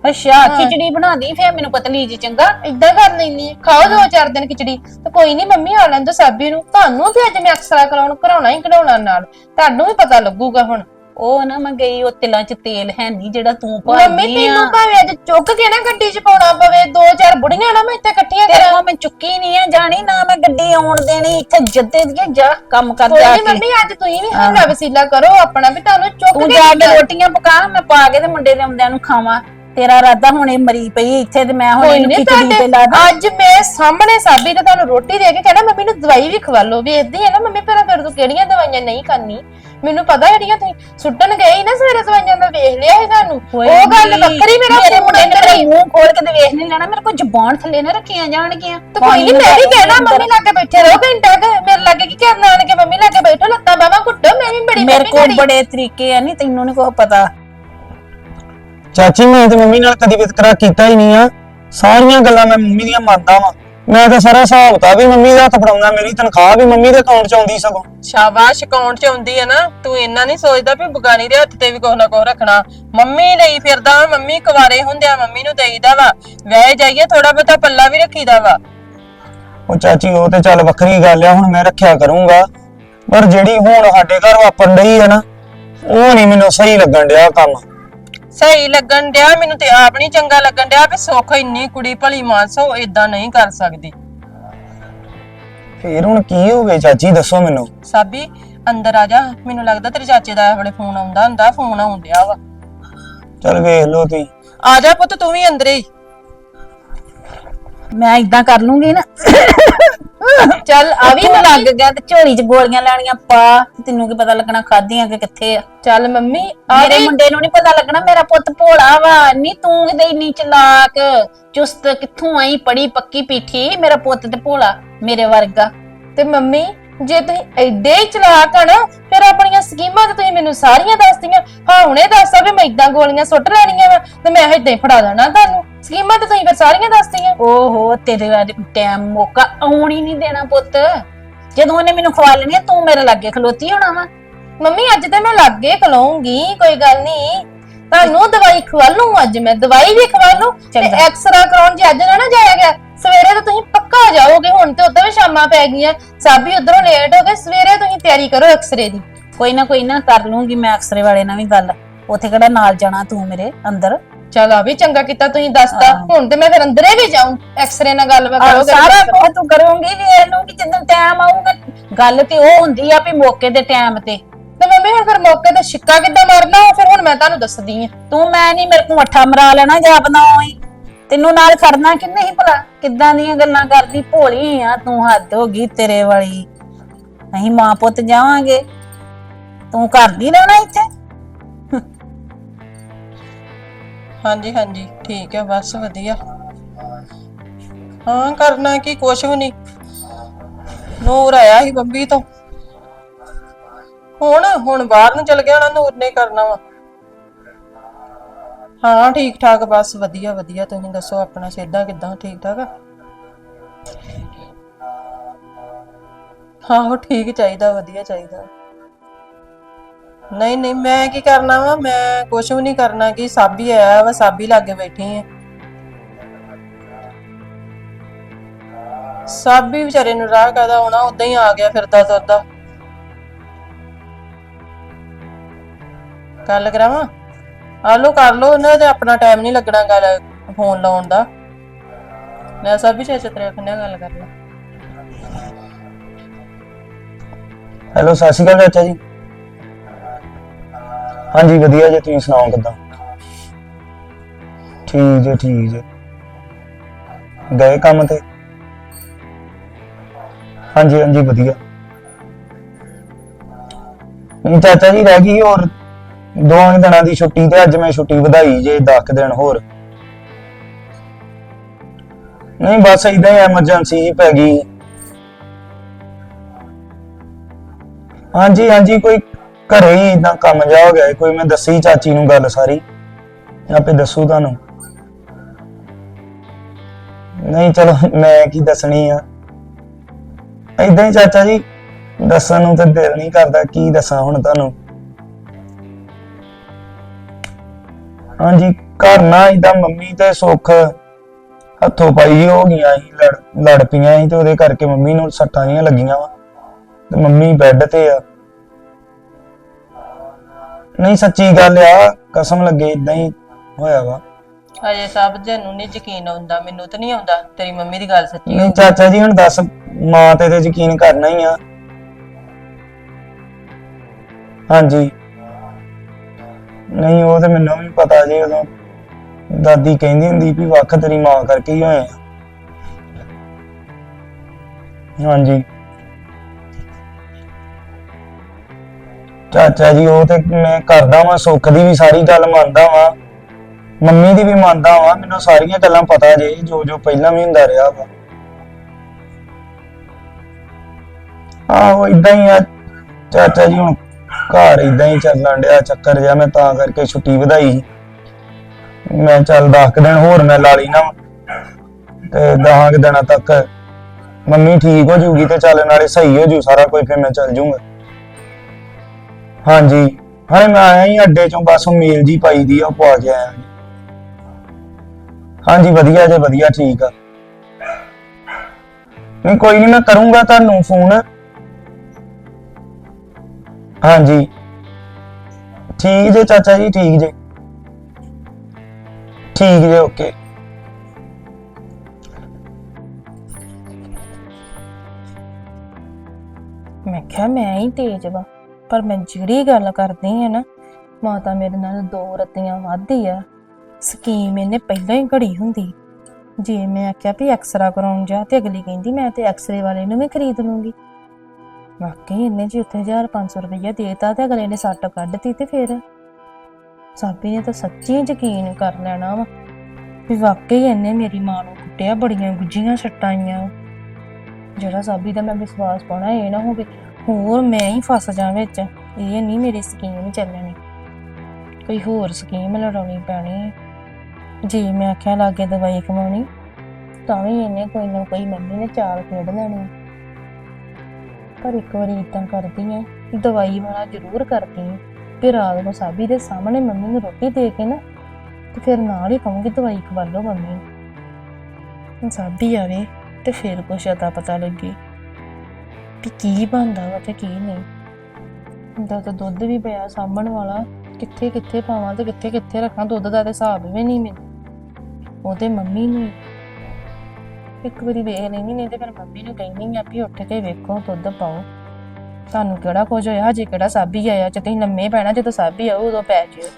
ਅੱਛਾ ਖਿਚੜੀ ਬਣਾ ਦੀ ਫੇਰ ਮੈਨੂੰ ਪਤਲੀ ਜੀ ਚੰਗਾ? ਇਦਾਂ ਕਰ ਲੈਣੀ ਖਾਓ ਦੋ ਚਾਰ ਦਿਨ ਖਿਚੜੀ। ਤੇ ਕੋਈ ਨਹੀਂ ਮੰਮੀ ਆ ਲੈਂਦੋ ਸਾਬੀ ਨੂੰ। ਤੁਹਾਨੂੰ ਤੇ ਅੱਜ ਮੈਂ ਅਕਸਰਾ ਕਰਾਉਣ ਕਰਾਉਣਾ ਹੀ ਕਢਾਉਣਾ ਨਾਲ। ਤੁਹਾਨੂੰ ਵੀ ਪਤਾ ਲੱਗੂਗਾ ਹੁਣ। ਉਹ ਨਾ ਮੈਂ ਗਈ ਉਹ ਤਿਲਾਂ 'ਚ ਤੇਲ ਹੈ ਨਹੀਂ ਜਿਹੜਾ ਤੂੰ ਮੰਮੀ ਪਾਉਂਦੀ ਆ। ਤੈਨੂੰ ਭਾਵੇਂ ਅੱਜ ਚੁੱਕ ਕੇ ਨਾ ਗੱਡੀ 'ਚ ਪਾਉਣਾ ਪਵੇ ਦੋ ਚਾਰ ਬੁੜੀਆਂ ਨਾ ਮੈਂ ਇੱਥੇ ਇਕੱਠੀਆਂ ਤੇਰੇ ਕਰਾਂ। ਕੋਲ ਮੈਂ ਚੁੱਕੀ ਨਹੀਂ ਆ ਜਾਣੀ ਨਾ ਮੈਂ ਗੱਡੀ ਆਉਣ ਦੇਣੀ ਇੱਥੇ ਜੱਦੇ ਦੀ ਜਾ ਕੰਮ ਕਰ ਕੋਈ ਜਾ ਨਹੀਂ ਕੇ। ਮੰਮੀ ਅੱਜ ਤੁਸੀਂ ਵੀ ਹੱਲਾ ਵਸੀਲਾ ਕਰੋ ਆਪਣਾ ਵੀ ਤੁਹਾਨੂੰ ਚੁੱਕ ਤੂੰ ਕੇ ਜਾ ਕੇ ਰੋਟੀਆਂ ਪਕਾ ਮੈਂ ਪਾ ਕੇ ਤੇ ਮੁੰਡੇ ਦੇ ਆਉਂਦਿਆਂ ਨੂੰ ਖਾਵਾਂ। ਤੇਰਾ ਇਰਾਦਾ ਹੁਣ ਇਹ ਮਰੀ ਪਈ ਇੱਥੇ ਤੇ ਮੈਂ ਹੁਣ ਕੋਈ ਇਹਨੂੰ ਨਹੀਂ ਖਿਚੜੀ ਤੇ ਲਾ ਦਾਂ। ਅੱਜ ਮੈਂ ਸਾਹਮਣੇ ਸਾਬੀ ਤੇ ਤੁਹਾਨੂੰ ਰੋਟੀ ਦੇ ਕੇ ਕਹਿਣਾ ਮੰਮੀ ਨੂੰ ਦਵਾਈ ਵੀ ਖਵਾ ਲਓ ਵੇਖਦੀ ਹੈ ਨਾ ਮੰਮੀ ਫਿਰ ਫਿਰ ਤੂੰ ਕਿਹੜੀਆਂ ਦਵਾਈਆਂ ਨਹੀਂ ਖਾਣੀ ਮੈਨੂੰ ਪਤਾ ਜਿਹੜੀਆਂ ਤੁਸੀਂ ਸੁੱਟਣ ਗਏ ਨਾ ਸਵੇਰੇ ਦਵਾਈਆਂ ਦਾ ਵੇਖ ਲਿਆ ਸੀ ਤੁਹਾਨੂੰ? ਉਹ ਗੱਲ ਵੱਖਰੀ ਮੇਰਾ ਮੁੰਡੇ ਨੇ ਮੇਰਾ ਮੂੰਹ ਖੋਲ ਕੇ ਤੇ ਵੇਖ ਨਹੀਂ ਲੈਣਾ ਮੇਰੇ ਕੋਲ ਜ਼ਬਾਨ ਥੱਲੇ ਨਾ ਰੱਖੀਆਂ ਜਾਣਗੀਆਂ। ਤੇ ਕੋਈ ਨਹੀਂ ਮੈਂ ਵੀ ਕਹਿਣਾ ਮੰਮੀ ਲਾਗੇ ਬੈਠੇ ਰਹੋ ਘੰਟਾ ਕੁ ਮੇਰੇ ਲਾਗੇ ਕੀ ਕਰਨ ਆਣ ਕੇ ਮੰਮੀ ਲਾਗੇ ਬੈਠੋ ਲੱਤਾਂ ਬਾਹਾਂ ਘੁੱਟੋ ਮੈਂ ਵੀ ਬੜੀ ਮੇਰੇ ਮੰਮੀ ਕੋਲ। ਬੜੇ ਤਰੀਕੇ ਆ ਨਹੀਂ ਤੈਨੂੰ ਨਹੀਂ ਕੋਈ ਪਤਾ। ਚਾਚੀ ਮੈਂ ਤੇ ਮੰਮੀ ਨਾਲ ਕਦੀ ਵਿਤਕਰਾ ਕੀਤਾ ਹੀ ਨਹੀਂ ਆ। ਸਾਰੀਆਂ ਗੱਲਾਂ ਮੈਂ ਮੰਮੀ ਦੀਆਂ ਮੰਨਦਾ ਵਾਂ। ਮੈਂ ਤਾਂ ਸਾਰਾ ਹਿਸਾਬ ਕਿਤਾਬ ਵੀ ਮੰਮੀ ਦਾ ਹੱਥ ਫੜਾਉਂਦਾ ਮੇਰੀ ਤਨਖਾਹ ਵੀ ਮੰਮੀ ਦੇ ਅਕਾਊਂਟ 'ਚ ਆਉਂਦੀ ਸਗੋਂ। ਸ਼ਾਬਾਸ਼ ਅਕਾਊਂਟ 'ਚ ਆਉਂਦੀ ਹੈ ਨਾ ਤੂੰ ਇੰਨਾ ਨਹੀਂ ਸੋਚਦਾ ਵੀ ਬਗਾਨੀ ਦੇ ਹੱਥ ਤੇ ਵੀ ਕੁਛ ਨਾ ਕੁਛ ਰੱਖਣਾ। ਮੰਮੀ ਲਈ ਫਿਰਦਾ ਵਾਂ, ਮੰਮੀ ਕੁਵਾਰੇ ਹੁੰਦਿਆਂ ਮੰਮੀ ਨੂੰ ਦੇਈਦਾ ਵਾ। ਵਹਿ ਜਾਈਏ ਥੋੜਾ ਬਹੁਤਾ ਪੱਲਾ ਵੀ ਰੱਖੀਦਾ ਵਾ। ਉਹ ਚਾਚੀ ਉਹ ਤੇ ਚੱਲ ਵੱਖਰੀ ਗੱਲ ਆ ਹੁਣ ਮੈਂ ਰੱਖਿਆ ਕਰੂੰਗਾ। ਪਰ ਜਿਹੜੀ ਹੁਣ ਸਾਡੇ ਘਰ ਵਾਪਰ ਰਹੀ ਹੈ ਨਾ ਉਹ ਨਹੀਂ ਮੈਨੂੰ ਸਹੀ ਲੱਗਣ ਡਿਆ ਕੰਮ। ਸਹੀ ਲੱਗਣ ਡਿਆ ਮੈਨੂੰ ਤੇ ਆਪ ਨਹੀਂ ਚੰਗਾ ਲੱਗਣ ਡਿਆ ਵੀ ਸੁੱਖ ਇੰਨੀ ਕੁੜੀ ਭਲੀ ਮਾਨਸੋ ਇਦਾਂ ਨਹੀਂ ਕਰ ਸਕਦੀ। ਫੇਰ ਹੁਣ ਕੀ ਹੋ ਗਿਆ ਚਾਚੀ ਦੱਸੋ ਮੈਨੂੰ। ਸਾਬੀ ਅੰਦਰ ਆ ਜਾ। ਮੈਨੂੰ ਲੱਗਦਾ ਤੇਰੇ ਚਾਚੇ ਦਾ ਇਹ ਵੇਲੇ ਫੋਨ ਆਉਂਦਾ ਹੁੰਦਾ ਫੋਨ ਆਉਣ ਡਿਆ ਵਾ। ਚੱਲ ਵੇਖ ਲਓ ਤੁਸੀਂ। ਆ ਜਾ ਪੁੱਤ ਤੂੰ ਵੀ ਅੰਦਰੇ ਹੀ। ਮੈਂ ਇਦਾਂ ਕਰ ਲੂੰਗੀ ਨਾ। ਚੱਲ ਆ ਵੀ ਤੂੰ ਲੱਗ ਗਿਆ ਤੇ ਝੋਲੀ 'ਚ ਗੋਲੀਆਂ ਲੈਣੀਆਂ ਪਾ। ਤੈਨੂੰ ਕੀ ਪਤਾ ਲੱਗਣਾ ਖਾਧੀਆਂ ਕਿ ਕਿੱਥੇ ਆ। ਚੱਲ ਮੰਮੀ ਆ ਮੇਰੇ ਵੀ ਮੁੰਡੇ ਨੂੰ ਨਹੀਂ ਪਤਾ ਲੱਗਣਾ ਮੇਰਾ ਪੁੱਤ ਭੋਲਾ ਵਾ। ਨਹੀਂ ਤੂੰ ਕਿਤੇ ਇੰਨੀ ਚਲਾਕ ਚੁਸਤ ਕਿੱਥੋਂ ਆਈ ਪੜੀ ਪੱਕੀ ਪੀਠੀ ਮੇਰਾ ਪੁੱਤ ਤੇ ਭੋਲਾ ਮੇਰੇ ਵਰਗਾ। ਤੇ ਮੰਮੀ ਜੇ ਤੁਸੀਂ ਐਡੇ ਹੀ ਚਲਾਕ ਆ ਨਾ ਫਿਰ ਆਪਣੀਆਂ ਸਕੀਮਾਂ ਤੇ ਤੁਸੀਂ ਮੈਨੂੰ ਸਾਰੀਆਂ ਦੱਸਦੀਆਂ ਹਾਂ ਹੁਣੇ ਦੱਸਾ ਵੀ ਮੈਂ ਇਦਾਂ ਗੋਲੀਆਂ ਸੁੱਟ ਲੈਣੀਆਂ ਵਾ ਤੇ ਮੈਂ ਏਦਾਂ ਹੀ ਫੜਾ ਦੇਣਾ ਤੁਹਾਨੂੰ। ਸਕੀਮਾਂ ਤੇ ਤੁਸੀਂ ਫਿਰ ਸਾਰੀਆਂ ਦੱਸਦੀਆਂ ਓਹੋ ਤੇਰੇ ਟਾਈਮ ਮੌਕਾ ਆਉਣ ਹੀ ਨਹੀਂ ਦੇਣਾ ਪੁੱਤ। ਜਦੋਂ ਉਹਨੇ ਮੈਨੂੰ ਖਵਾ ਲੈਣੀ ਆ, ਤੂੰ ਮੇਰੇ ਲਾਗੇ ਖਲੋਤੀ ਹੋਣਾ ਵਾ। ਮੰਮੀ ਅੱਜ ਤੇ ਮੈਂ ਲੱਗੇ ਖਲਾਉਂਗੀ ਕੋਈ ਗੱਲ ਨਹੀਂ। ਤੁਹਾਨੂੰ ਦਵਾਈ ਖਵਾ ਲੂੰ ਅੱਜ ਮੈਂ ਦਵਾਈ ਵੀ ਖਵਾ ਲੂੰ ਤੇ ਚੰਗਾ। ਐਕਸਰਾ ਕਰਾਉਣ ਜੇ ਅੱਜ ਨਾ ਨਾ ਜਾਇਆ ਗਿਆ ਸਵੇਰੇ ਤਾਂ ਤੁਸੀਂ ਪੱਕਾ ਜਾਓਗੇ ਹੁਣ ਤੇ ਉਧਰ ਵੀ ਸ਼ਾਮਾਂ ਪੈ ਗਈਆਂ। ਸਾਬੀ ਉਧਰੋਂ ਲੇਟ ਹੋ ਗਏ ਸਵੇਰੇ ਤੁਸੀਂ ਤਿਆਰੀ ਕਰੋ ਐਕਸਰੇ ਦੀ। ਕੋਈ ਨਾ ਕੋਈ ਨਾ ਕਰ ਲੂੰਗੀ ਮੈਂ ਅਕਸਰੇ ਵਾਲੇ ਨਾਲ ਵੀ ਗੱਲ। ਉੱਥੇ ਕਿਹੜਾ ਨਾਲ ਜਾਣਾ ਤੂੰ ਮੇਰੇ ਅੰਦਰ? ਚਲ ਆ ਵੀ ਚੰਗਾ ਕੀਤਾ ਤੁਸੀਂ ਦੱਸਤਾ। ਹਾਂ। ਹੁਣ ਤੇ ਮੈਂ ਫਿਰ ਅੰਦਰੇ ਵੀ ਜਾਉਂ ਐਕਸਰੇ ਨਾਲ ਗੱਲ ਆਹ, ਕਰੋਗੇ ਸਾਰਾ ਕੁਝ ਤੂੰ ਕਰੂੰਗੀ ਵੇਖ ਲੂੰਗੀ ਜਦੋਂ ਟਾਈਮ ਆਊਗਾ। ਗੱਲ ਤੇ ਉਹ ਹੁੰਦੀ ਆ ਵੀ ਮੌਕੇ ਦੇ ਟਾਈਮ ਤੇ। ਤੇ ਮੰਮੀ ਹੁਣ ਫਿਰ ਮੌਕੇ ਤੇ ਛਿੱਕਾ ਕਿੱਦਾਂ ਮਾਰਨਾ ਉਹ ਫਿਰ ਹੁਣ ਮੈਂ ਤੁਹਾਨੂੰ ਦੱਸਦੀ ਆ। ਤੂੰ ਮੈਂ ਨਹੀਂ ਮੇਰੇ ਕੋਲ ਅੱਠਾ ਮਰਾ ਲੈਣਾ ਜਾਪਦਾ ਹੋਈ ਤੈਨੂੰ ਨਾਲ ਖੜਨਾ ਕਿ ਨਹੀਂ ਭਲਾ? ਕਿੱਦਾਂ ਦੀਆਂ ਗੱਲਾਂ ਕਰਦੀ? ਭੋਲੀ ਆ ਤੂੰ ਹੱਦ ਹੋ ਗਈ ਤੇਰੇ ਵਾਲੀ। ਅਸੀਂ ਮਾਂ ਪੁੱਤ ਜਾਵਾਂਗੇ। ਤੂੰ ਕਰਦੀ ਰਹਿਣਾ ਇੱਥੇ? ਹਾਂਜੀ ਹਾਂਜੀ, ਠੀਕ ਹੈ, ਬਸ ਵਧੀਆ। ਹਾਂ, ਕਰਨਾ ਕੀ, ਕੁਛ ਵੀ ਨਹੀਂ। ਨੂਰ ਆਇਆ ਸੀ ਬੰਬੀ ਤੋਂ। ਹੁਣ ਹੁਣ ਬਾਹਰ ਨੂੰ ਚਲ ਗਿਆ ਨਾ ਨੂਰ ਨੇ ਕਰਨਾ ਵਾ। ਹਾਂ, ਠੀਕ ਠਾਕ, ਬਸ ਵਧੀਆ ਵਧੀਆ, ਤੁਸੀਂ ਦੱਸੋ ਆਪਣਾ ਸਿੱਧਾ ਕਿਦਾਂ, ਠੀਕ ਠਾਕ ਆ? ਆਹੋ ਠੀਕ ਚਾਹੀਦਾ, ਵਧੀਆ ਚਾਹੀਦਾ। ਨਹੀਂ ਨਹੀਂ, ਮੈਂ ਕੀ ਕਰਨਾ ਵਾ? ਮੈਂ ਕੁਛ ਵੀ ਨਹੀਂ ਕਰਨਾ ਕਿ ਸਾਬੀ ਆਇਆ ਵਾ, ਸਾਬੀ ਲਾਗੇ ਬੈਠੀ ਆ। ਸਾਬੀ ਵਿਚਾਰੇ ਨੂੰ ਰਾਹ ਕਦਾ ਆਉਣਾ? ਉਦਾਂ ਹੀ ਆ ਗਿਆ ਫਿਰਦਾ ਤੁਰਦਾ। ਗੱਲ ਕਰਾਵਾਂ? ਆ ਕਰ ਲੋ ਉਹਨਾਂ ਤੇ ਆਪਣਾ ਟਾਈਮ ਨਹੀਂ ਲੱਗਣਾ ਗੱਲ ਫੋਨ ਲਾਉਣ ਦਾ। ਮੈਂ ਸਾਬੀ ਚਾਚਾ ਤੇਰੇ ਨਾਲ ਗੱਲ ਕਰ ਲਾ। ਹੈਲੋ, ਸਤਿ ਸ਼੍ਰੀ ਅਕਾਲ ਚਾਚਾ ਜੀ। ਹਾਂਜੀ, ਵਧੀਆ ਜੀ, ਤੁਸੀਂ ਸੁਣਾਓ ਕਿੱਦਾਂ? ਠੀਕ ਜੀ ਠੀਕ ਜੀ। ਗਏ ਕੰਮ ਤੇ? ਹਾਂਜੀ ਹਾਂਜੀ, ਵਧੀਆ। ਨਹੀਂ ਚਾਚਾ ਜੀ ਰਹਿ ਗਈ ਹੋਰ ਦੋਵਾਂ ਦਿਨਾਂ ਦੀ ਛੁੱਟੀ ਤੇ ਅੱਜ ਮੈਂ ਛੁੱਟੀ ਵਧਾਈ ਜੇ 10 ਦਿਨ ਹੋਰ। ਨਹੀਂ, ਬਸ ਇਦਾਂ ਹੀ ਐਮਰਜੈਂਸੀ ਹੀ ਪੈ ਗਈ। ਹਾਂਜੀ ਹਾਂਜੀ, ਕੋਈ ਘਰੇ ਹੀ ਇਦਾਂ ਕੰਮ ਜਾ ਹੋ ਗਿਆ ਸੀ, ਕੋਈ ਮੈਂ ਦੱਸੀ ਚਾਚੀ ਨੂੰ ਗੱਲ ਸਾਰੀ। ਆਪੇ ਦੱਸੂ ਤੁਹਾਨੂੰ। ਨਹੀਂ ਚਲੋ ਮੈਂ ਕੀ ਦੱਸਣੀ ਆ? ਇਦਾਂ ਹੀ ਚਾਚਾ ਜੀ ਦੱਸਣ ਨੂੰ ਤਾਂ ਦਿਲ ਨਹੀਂ ਕਰਦਾ ਕੀ ਦੱਸਾਂ ਹੁਣ ਤੁਹਾਨੂੰ? ਹਾਂਜੀ ਘਰ ਨਾ ਇਦਾਂ ਮੰਮੀ ਤੇ ਸੁੱਖ ਹੱਥੋਂ ਪਾਈ ਹੋ ਗਈਆਂ ਸੀ ਲੜ ਲੜ ਪਈਆਂ ਸੀ ਤੇ ਉਹਦੇ ਕਰਕੇ ਮੰਮੀ ਨੂੰ ਸੱਟਾਂ ਜੀਆਂ ਲੱਗੀਆਂ ਵਾ। ਤੇ ਮੰਮੀ ਬੈੱਡ ਤੇ ਆ। ਨਹੀਂ ਸੱਚੀ ਗੱਲ ਆ ਕਸਮ ਲੱਗੇ ਇਦਾਂ ਹੀ ਹੋਇਆ ਵਾ। ਅਜੇ ਸਭ ਨੂੰ ਨਹੀਂ ਯਕੀਨ ਆਉਂਦਾ ਮੈਨੂੰ ਤਾਂ ਨਹੀਂ ਆਉਂਦਾ ਤੇਰੀ ਮੰਮੀ ਦੀ ਗੱਲ ਸੱਚੀ। ਨਹੀਂ ਚਾਚਾ ਜੀ ਹੁਣ ਦੱਸ ਮਾਂ ਤੇ ਤੇ ਯਕੀਨ ਕਰਨਾ ਹੀ ਆ। ਹਾਂਜੀ। ਨਹੀਂ ਉਹ ਤੇ ਮੈਨੂੰ ਵੀ ਪਤਾ ਜੀ ਉਦੋਂ ਦਾਦੀ ਕਹਿੰਦੀ ਹੁੰਦੀ ਵੀ ਵੱਖ ਤੇਰੀ ਮਾਂ ਕਰਕੇ ਹੀ ਹੋਏ ਆ। ਹਾਂਜੀ। ਚਾਚਾ ਜੀ, ਉਹ ਤੇ ਮੈਂ ਕਰਦਾ ਵਾਂ, ਸੁੱਖ ਦੀ ਵੀ ਸਾਰੀ ਗੱਲ ਮੰਨਦਾ ਵਾਂ। ਮੰਮੀ ਦੀ ਵੀ ਮੰਨਦਾ ਵਾਂ, ਮੈਨੂੰ ਸਾਰੀਆਂ ਗੱਲਾਂ ਪਤਾ ਜੇ ਜੋ ਜੋ ਪਹਿਲਾਂ ਵੀ ਹੁੰਦਾ ਰਿਹਾ ਵਾ। ਆਹੋ ਇਦਾਂ ਹੀ ਆ। ਚਾਚਾ ਜੀ ਹੁਣ ਘਰ ਇਦਾਂ ਹੀ ਚੱਲਣ ਡਿਆ, ਚੱਕਰ ਜਿਹਾ, ਮੈਂ ਤਾਂ ਕਰਕੇ ਛੁੱਟੀ ਵਧਾਈ। ਸੀ। ਮੈਂ ਚੱਲ 10 ਦਿਨ ਹੋਰ ਮੈਂ ਲਾ ਲਈ ਨਾ ਤੇ 10 ਦਿਨਾਂ ਤੱਕ ਮੰਮੀ ਠੀਕ ਹੋ ਜੂਗੀ ਤੇ ਚੱਲ ਨਾਲੇ ਸਹੀ ਹੋ ਜੂ, ਸਾਰਾ ਕੁਝ ਫਿਰ ਮੈਂ ਚੱਲ ਜੂੰਗਾ। ਹਾਂਜੀ। ਹਾਂ ਮੈਂ ਆਇਆ ਹੀ ਅੱਡੇ ਚੋਂ, ਬਸ ਉਹ ਮੇਲ ਜੀ ਪਾਈ ਦੀ ਆ, ਉਹ ਪਵਾ ਕੇ ਆਇਆ ਜੀ। ਹਾਂਜੀ, ਵਧੀਆ ਜੇ, ਵਧੀਆ, ਠੀਕ ਆ। ਨਹੀਂ, ਕੋਈ ਨਹੀਂ ਮੈਂ ਕਰੂੰਗਾ ਤੁਹਾਨੂੰ ਫੋਨ। ਹਾਂਜੀ। ਠੀਕ ਜੇ, ਚਾਚਾ ਜੀ, ਠੀਕ ਜੇ। ਠੀਕ ਜੇ, ਓਕੇ। ਮੈਂ ਕਿਹਾ ਮੈਂ ਹੀ ਤੇਜ਼ ਵਾ। ਪਰ ਮੈਂ ਜਿਹੜੀ ਗੱਲ ਕਰਦੀ ਆ ਨਾ, ਮਾਤਾ ਮੇਰੇ ਨਾਲ ਦੋ ਰਤੀਆਂ ਵਾਧੀ ਆ। ਸਕੀਮ ਇਹਨੇ ਪਹਿਲਾਂ ਹੀ ਘੜੀ ਹੁੰਦੀ। ਜੇ ਮੈਂ ਆਖਿਆ ਵੀ ਐਕਸਰਾ ਕਰਾਉਣ ਜਾ ਤੇ ਅਗਲੀ ਕਹਿੰਦੀ ਮੈਂ ਤੇ ਐਕਸਰੇ ਵਾਲੇ ਨੂੰ ਵੀ ਖਰੀਦ ਲੂੰਗੀ। ਵਾਕਈ ਇਹਨੇ ਜੀ ਉੱਥੇ 1500 ਰੁਪਇਆ ਦੇਤਾ ਤੇ ਅਗਲੇ ਨੇ ਸੱਟ ਕੱਢਤੀ ਤੇ ਫਿਰ ਸਾਬੀ ਨੇ ਤਾਂ ਸੱਚੀ ਯਕੀਨ ਕਰ ਲੈਣਾ ਵਾ ਵੀ ਵਾਕਈ ਇਹਨੇ ਮੇਰੀ ਮਾਂ ਨੂੰ ਕੁੱਟਿਆ, ਬੜੀਆਂ ਗੁੱਜੀਆਂ ਸੱਟਾਂ ਆਈਆਂ। ਜਿਹੜਾ ਸਾਬੀ ਦਾ ਮੈਂ ਵਿਸ਼ਵਾਸ ਪਾਉਣਾ ਇਹ ਨਾ ਹੋਵੇ, ਹੋਰ ਮੈਂ ਹੀ ਫਸ ਜਾ ਵਿੱਚ। ਇਹ ਨਹੀਂ ਮੇਰੀ ਸਕੀਮ ਚੱਲਣੀ। ਕੋਈ ਹੋਰ ਸਕੀਮ ਲੜਾਉਣੀ ਪੈਣੀ ਹੈ। ਜੇ ਮੈਂ ਆਖਿਆ ਲਾਗੇ ਦਵਾਈ ਕਮਾਉਣੀ ਤਾਂ ਵੀ ਇਹਨੇ ਕੋਈ ਨਾ ਕੋਈ ਮੰਮੀ ਨੇ ਚਾਲ ਖੇਡ ਲੈਣੀ। ਪਰ ਇੱਕ ਵਾਰੀ ਇਦਾਂ ਕਰਦੀ ਐ ਦਵਾਈ ਵਾਲਾ ਜ਼ਰੂਰ ਕਰਦੀ ਐ ਫਿਰ ਰਾਤ ਨੂੰ ਸਾਬੀ ਦੇ ਸਾਹਮਣੇ ਮੰਮੀ ਨੂੰ ਰੋਟੀ ਦੇ ਕੇ ਨਾ, ਤੇ ਫਿਰ ਨਾਲ ਹੀ ਕਹੂੰਗੀ, ਦਵਾਈ ਖਵਾ ਲਓ ਮੰਮੀ। ਨੂੰ ਹੁਣ ਸਾਬੀ ਆਵੇ ਤੇ ਫਿਰ ਕੁਛ ਅਤਾ ਪਤਾ ਲੱਗੇ ਵੀ ਕੀ ਬਣਦਾ ਵਾ ਤੇ ਕੀ ਨਹੀਂ। ਦਾ ਤਾਂ ਦੁੱਧ ਵੀ ਪਿਆ ਸਾਂਭਣ ਵਾਲਾ ਕਿੱਥੇ ਕਿੱਥੇ ਪਾਵਾਂ ਤੇ ਕਿੱਥੇ ਕਿੱਥੇ ਰੱਖਾਂ ਦੁੱਧ ਦਾ ਤੇ ਹਿਸਾਬ ਵੀ ਨਹੀਂ ਮੈਨੂੰ। ਉਹਦੇ ਮੰਮੀ ਨੂੰ। ਇੱਕ ਵਾਰੀ ਵੇਖ ਲੈਣੀ ਨਹੀਂ ਤੇ ਫਿਰ ਮੰਮੀ ਨੂੰ ਕਹਿੰਦੀ ਆ ਵੀ ਉੱਠ ਕੇ ਵੇਖੋ ਦੁੱਧ ਪਾਓ। ਤੁਹਾਨੂੰ ਕਿਹੜਾ ਕੁਝ ਹੋਇਆ? ਹਜੇ ਕਿਹੜਾ ਸਾਬੀ ਆਇਆ? ਜੇ ਤੁਸੀਂ ਲੰਮੇ ਪੈਣਾ ਜਦੋਂ ਸਾਬੀ ਆਊ ਉਦੋਂ ਪੈ ਜਿਓ।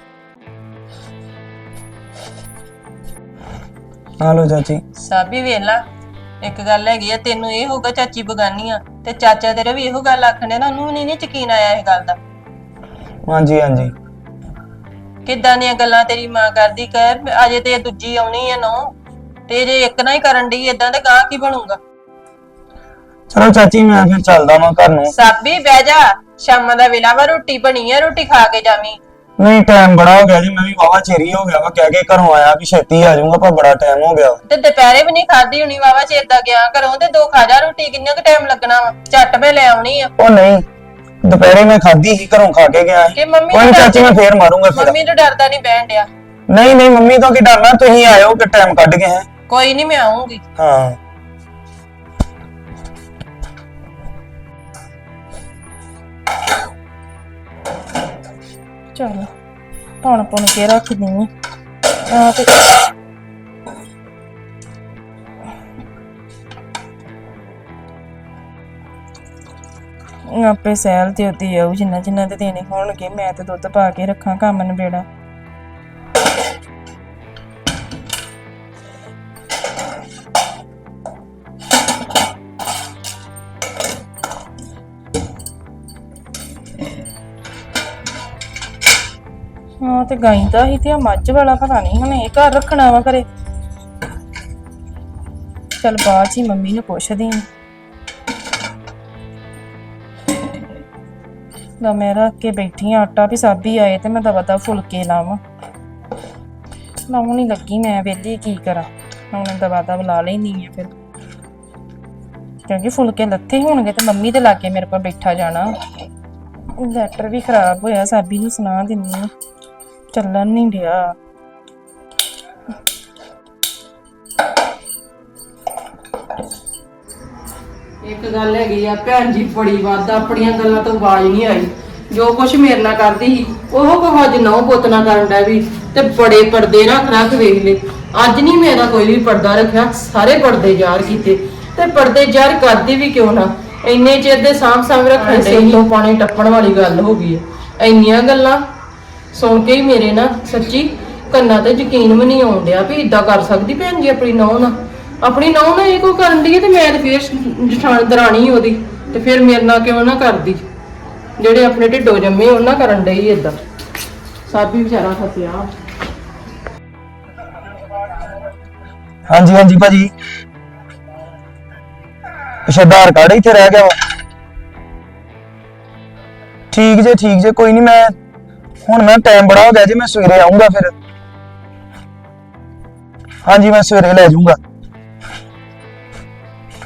ਲਓ ਚਾਚੀ। ਸਾਬੀ ਵੇਖ ਲਾ। ਇੱਕ ਗੱਲ ਹੈਗੀ ਆ ਤੈਨੂੰ ਇਹ ਹੋਊਗਾ ਚਾਚੀ ਬਗਾਨੀ ਆ ਤੇ ਚਾਚਾ ਤੇਰਾ ਵੀ ਇਹੋ ਗੱਲ ਆਖਣੇ ਨਾ ਉਹਨੂੰ ਨਹੀਂ ਯਕੀਨ ਆਇਆ ਇਹ ਗੱਲ ਦਾ। ਹਾਂਜੀ ਹਾਂਜੀ। ਕਿੱਦਾਂ ਦੀਆਂ ਗੱਲਾਂ ਤੇਰੀ ਮਾਂ ਕਰਦੀ ਕਹਿ ਅਜੇ ਤੇ ਇਹ ਦੂਜੀ ਆਉਣੀ ਆ ਨੋ ਤੇ ਜੇ ਇੱਕ ਨਾ ਹੀ ਕਰਨ ਦੀ ਇਦਾਂ ਤੇ ਗਾਂ ਕੀ ਬਣੂਗਾ? ਚਲੋ ਚਾਚੀ ਮੈਂ ਫਿਰ ਚੱਲਦਾ ਵਾਂ ਘਰ ਨੂੰ। ਸਾਬੀ ਬਹਿ ਜਾ ਸ਼ਾਮਾਂ ਦਾ ਵੇਲਾ ਵਾ ਰੋਟੀ ਬਣੀ ਆ ਰੋਟੀ ਖਾ ਕੇ ਜਾਵੀਂ। ਨਹੀਂ ਟਾਈਮ ਬੜਾ ਹੋ ਗਿਆ ਜੀ ਮੈਂ ਵੀ ਵਾਵਾ ਚੇਰੀ ਹੋ ਗਿਆ ਵਾ ਕਹਿ ਕੇ ਘਰੋਂ ਆਇਆ ਵੀ ਛੇਤੀ ਆ ਜਾਊਂਗਾ ਪਰ ਬੜਾ ਟਾਈਮ ਹੋ ਗਿਆ ਵਾ। ਤੇ ਦੁਪਹਿਰੇ ਵੀ ਨਹੀਂ ਖਾਧੀ ਹੁਣੀ ਵਾਵਾ ਚਿਰ ਦਾ ਗਿਆ ਘਰੋਂ ਤੇ ਦੋ ਖਾ ਜਾ ਰੋਟੀ ਕਿੰਨਾ ਕੁ ਟਾਈਮ ਲੱਗਣਾ ਵਾ? ਝੱਟ ਮੈਂ ਲੈ ਆਉਣੀ ਆ। ਉਹ ਨਹੀਂ ਦੁਪਹਿਰੇ ਮੈਂ ਖਾਧੀ ਸੀ ਘਰੋਂ ਖਾ ਕੇ ਗਿਆ ਸੀ। ਕਿ ਮੰਮੀ ਕੋਈ ਨੂੰ ਚਾਚੀ ਮੈਂ ਫੇਰ ਮਾਰੂੰਗਾ ਫਿਰ। ਮੰਮੀ ਤੋਂ ਡਰਦਾ ਨਹੀਂ ਬਹਿਣ ਡਿਆ। ਨਹੀਂ ਨਹੀਂ ਮੰਮੀ ਤੋਂ ਕੀ ਡਰਨਾ ਤੁਸੀਂ ਆਇਓ ਕਿ ਟਾਈਮ ਕੱਢ ਕੇ ਹੈ। ਕੋਈ ਨਹੀਂ ਮੈਂ ਆਉਂਗੀ ਹਾਂ। ਚਲ, ਧੌਣ ਪੁਣ ਕੇ ਰੱਖ ਦਿੰਨੀ। ਆ ਤੇ ਆਪੇ ਸੈਲ ਤੇ ਉੱਤੇ ਆਉ ਜਿੰਨਾ ਜਿੰਨਾ ਤੇ ਦੇਣੇ ਹੋਣਗੇ, ਮੈਂ ਤੇ ਦੁੱਧ ਪਾ ਕੇ ਰੱਖਾਂ ਕੰਮ ਨਵੇੜਾ ਹਾਂ ਤੇ ਗਾਈ ਦਾ ਹੀ ਤੇ ਆ ਮੱਝ ਵਾਲਾ ਪਤਾ ਨਹੀਂ ਹੁਣ ਇਹ ਘਰ ਰੱਖਣਾ ਵਾ ਘਰੇ। ਚਲ ਬਾਅਦ ਚ ਹੀ ਮੰਮੀ ਨੂੰ ਪੁੱਛਦੀ ਆਂ। ਨਾ ਮੈਂ ਰੱਖ ਕੇ ਬੈਠੀ ਆ, ਆਟਾ ਵੀ ਸਾਬੀ ਆਏ ਤੇ ਮੈਂ ਦਵਾ ਦਾ ਫੁਲਕੇ ਲਾਵਾਂ। ਲਾਉਣ ਨਹੀਂ ਲੱਗੀ ਮੈਂ ਵੇਲੀ ਕੀ ਕਰਾਂ? ਹੁਣ ਦਵਾ ਦਾ ਲਾ ਲੈਣੀ ਆ ਫਿਰ। ਕਿਉਂਕਿ ਫੁਲਕੇ ਲੱਥੇ ਹੋਣਗੇ ਤੇ ਮੰਮੀ ਦੇ ਲਾਗੇ ਮੇਰੇ ਕੋਲ ਬੈਠਾ ਜਾਣਾ। ਲੈਟਰ ਵੀ ਖਰਾਬ ਹੋਇਆ, ਸਾਬੀ ਨੂੰ ਸੁਣਾ ਦਿੰਨੀ ਆ। ਚੱਲਣ ਨਹੀਂ ਰਿਹਾ ਇੱਕ ਗੱਲ ਹੈਗੀ ਆ ਭੈਣ ਜੀ ਬੜੀ ਵੱਧ ਆਪਣੀਆਂ ਗੱਲਾਂ ਤੋਂ ਆਵਾਜ਼ ਨਹੀਂ ਆਈ। ਜੋ ਕੁਛ ਮੇਰੇ ਨਾਲ ਕਰਦੀ ਸੀ ਉਹ ਕੋ ਅੱਜ ਨੌ ਪੁੱਤ ਨਾਲ ਕਰਨ ਦਾ ਵੀ ਤੇ ਬੜੇ ਪਰਦੇ ਰੱਖ ਰੱਖ ਵੇਖ ਲੈ। ਅੱਜ ਨਹੀਂ ਮੇਰਾ ਕੋਈ ਵੀ ਪਰਦਾ ਰੱਖਿਆ ਸਾਰੇ ਪਰਦੇ ਜ਼ਾਰ ਕੀਤੇ। ਤੇ ਪਰਦੇ ਜ਼ਾਰ ਕਰਦੀ ਵੀ ਕਿਉਂ ਨਾ? ਇੰਨੇ ਚਿਰ ਦੇ ਸਾਂਭ ਸਾਂਭ ਰੱਖਣ ਦੇ ਤੋਂ ਪਾਣੀ ਟੱਪਣ ਵਾਲੀ ਗੱਲ ਹੋ ਗਈ ਹੈ। ਇੰਨੀਆਂ ਗੱਲਾਂ ਸੁਣ ਕੇ ਹੀ ਮੇਰੇ ਨਾ ਸੱਚੀ ਕੰਨਾਂ ਤੇ ਯਕੀਨ ਵੀ ਨਹੀਂ ਆਉਣ ਡਿਆ ਵੀ ਇਦਾਂ ਕਰ ਸਕਦੀ ਭੈਣ ਜੀ ਆਪਣੀ ਨੌਂ ਨਾਲ ਆਪਣੀ ਨੌਂ ਨਾਲ ਇਹ ਕੋ ਕਰਨ ਦੀ ਤੇ ਮੈਂ ਤੇ ਫੇਰ ਜਠਾਣ ਦਰਾਣੀ ਉਹਦੀ ਤੇ ਫਿਰ ਮੇਰੇ ਨਾਲ ਕਿਉਂ ਨਾ ਕਰਦੀ। ਜਿਹੜੇ ਆਪਣੇ ਢਿੱਡੋ ਜੰਮੇ ਉਹਨਾਂ ਕਰਨ ਡਈ ਏਦਾਂ। ਸਾਬੀ ਵਿਚਾਰਾ ਫਸਿਆ। ਹਾਂਜੀ ਹਾਂਜੀ ਭਾਜੀ। ਅੱਛਾ, ਆਧਾਰ ਕਾਰਡ ਇੱਥੇ ਰਹਿ ਗਿਆ ਵਾ। ਠੀਕ ਜੇ ਠੀਕ ਜੇ, ਕੋਈ ਨਹੀਂ ਮੈਂ ਹੁਣ ਮੈਂ ਟਾਈਮ ਬੜਾ ਹੋ ਗਿਆ ਜੀ, ਮੈਂ ਸਵੇਰੇ ਆਉਂਗਾ ਫਿਰ। ਹਾਂਜੀ, ਮੈਂ ਸਵੇਰੇ ਲੈ ਜਾਊਂਗਾ।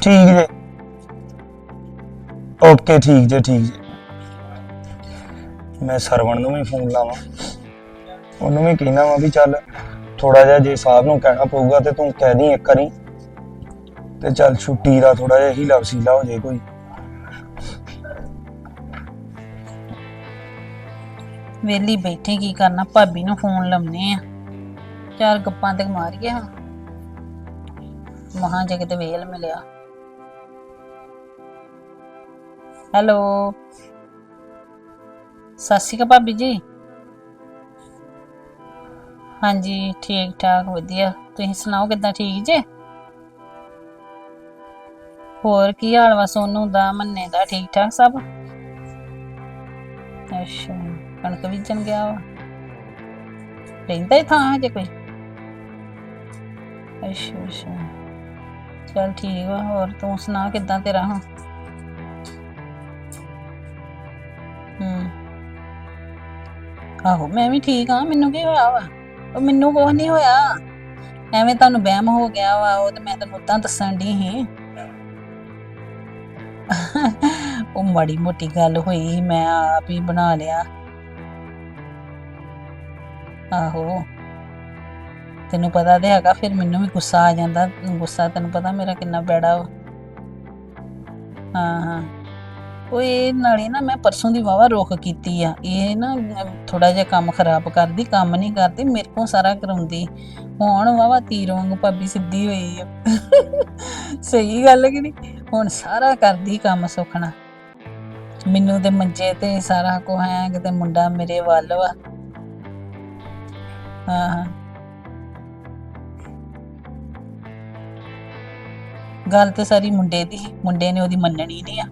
ਠੀਕ ਜੇ। ਓਕੇ ਠੀਕ ਜੇ ਠੀਕ ਜੇ। ਮੈਂ ਸਰਵਣ ਨੂੰ ਵੀ ਫੋਨ ਲਾਵਾਂ। ਉਹਨੂੰ ਵੀ ਕਹਿਣਾ ਵਾ ਵੀ ਚੱਲ ਥੋੜਾ ਜਿਹਾ ਜੇ ਸਾਹਿਬ ਨੂੰ ਕਹਿਣਾ ਪਊਗਾ ਤੇ ਤੂੰ ਕਹਿ ਦੀ ਇੱਕ ਵਾਰੀ। ਤੇ ਚੱਲ ਛੁੱਟੀ ਦਾ ਥੋੜਾ ਜਿਹਾ ਹੀ ਲਵਸੀਲਾ ਹੋ ਜੇ ਕੋਈ। ਵੇਲੀ ਬੈਠੇ ਕੀ ਕਰਨਾ, ਭਾਬੀ ਨੂੰ ਫੋਨ ਲਾਉਨੇ ਆ। ਚਾਰ ਗੱਪਾਂ ਤੇ ਮਾਰੀਏ ਹੁਣ। ਮਹਾਂ ਜੇ ਵੇਲ ਮਿਲਿਆ। ਹੈਲੋ। ਸਤਿ ਸ਼੍ਰੀ ਅਕਾਲ ਭਾਬੀ ਜੀ। ਹਾਂਜੀ ਠੀਕ ਠਾਕ ਵਧੀਆ। ਤੁਸੀਂ ਸੁਣਾਓ ਕਿੱਦਾਂ, ਠੀਕ ਜੇ? ਹੋਰ ਕੀ ਹਾਲ ਵਾ ਸੋਨੂੰ ਦਾ, ਮੰਨੇ ਦਾ ਠੀਕ ਠਾਕ ਸਭ? ਅੱਛਾ। ਕਣਕ ਬੀਜਣ ਗਿਆ ਵਾ ਰਹਿੰਦਾ ਹੀ ਥਾਂ ਹਜੇ ਕੋਈ ਅੱਛਾ ਅੱਛਾ ਚਲ ਠੀਕ ਵਾ ਹੋਰ ਤੂੰ ਸੁਣਾ ਕਿੱਦਾਂ ਤੇਰਾ ਹੁਣ ਹੂੰ ਆਹੋ ਮੈਂ ਵੀ ਠੀਕ ਆ ਮੈਨੂੰ ਕੀ ਹੋਇਆ ਵਾ ਉਹ ਮੈਨੂੰ ਕੁਛ ਨਹੀਂ ਹੋਇਆ ਐਵੇਂ ਤੁਹਾਨੂੰ ਬਹਿਮ ਹੋ ਗਿਆ ਵਾ ਉਹ ਤੇ ਮੈਂ ਤੈਨੂੰ ਤਾਂ ਦੱਸਣ ਦੀ ਸੀ ਉਹ ਮਾੜੀ ਮੋਟੀ ਗੱਲ ਹੋਈ ਮੈਂ ਆਪ ਹੀ ਬਣਾ ਲਿਆ ਆਹੋ। ਤੈਨੂੰ ਪਤਾ ਤੇ ਹੈਗਾ, ਫਿਰ ਮੈਨੂੰ ਵੀ ਗੁੱਸਾ ਆ ਜਾਂਦਾ। ਗੁੱਸਾ ਤੈਨੂੰ ਪਤਾ ਮੇਰਾ ਕਿੰਨਾ ਬੈੜਾ ਵਾ। ਹਾਂ ਹਾਂ। ਉਹ ਇਹ ਨਾਲੇ ਨਾ ਮੈਂ ਪਰਸੋਂ ਦੀ ਵਾਵਾ ਰੋਕ ਕੀਤੀ ਆ। ਇਹ ਨਾ ਥੋੜਾ ਜਿਹਾ ਕੰਮ ਖਰਾਬ ਕਰਦੀ, ਕੰਮ ਨਹੀਂ ਕਰਦੀ, ਮੇਰੇ ਕੋਲ ਸਾਰਾ ਕਰਾਉਂਦੀ। ਹੁਣ ਵਾਵਾ ਤੀਰ ਵਾਂਗੂ ਭਾਬੀ ਸਿੱਧੀ ਹੋਈ ਆ। ਸਹੀ ਗੱਲ ਕਿ ਨਹੀਂ? ਹੁਣ ਸਾਰਾ ਕਰਦੀ ਕੰਮ ਸੁਖਣਾ ਮੈਨੂੰ ਤੇ ਮੰਜੇ ਤੇ ਸਾਰਾ ਕੁਝ ਹੈ ਕਿਤੇ ਮੁੰਡਾ ਮੇਰੇ ਵੱਲ ਵਾ। ਹਾਂ ਹਾਂ ਗੱਲ ਤੇ ਸਾਰੀ ਮੁੰਡੇ ਦੀ ਮੁੰਡੇ ਨੇ ਉਹਦੀ ਮੰਨਣੀ ਨਹੀਂ ਆ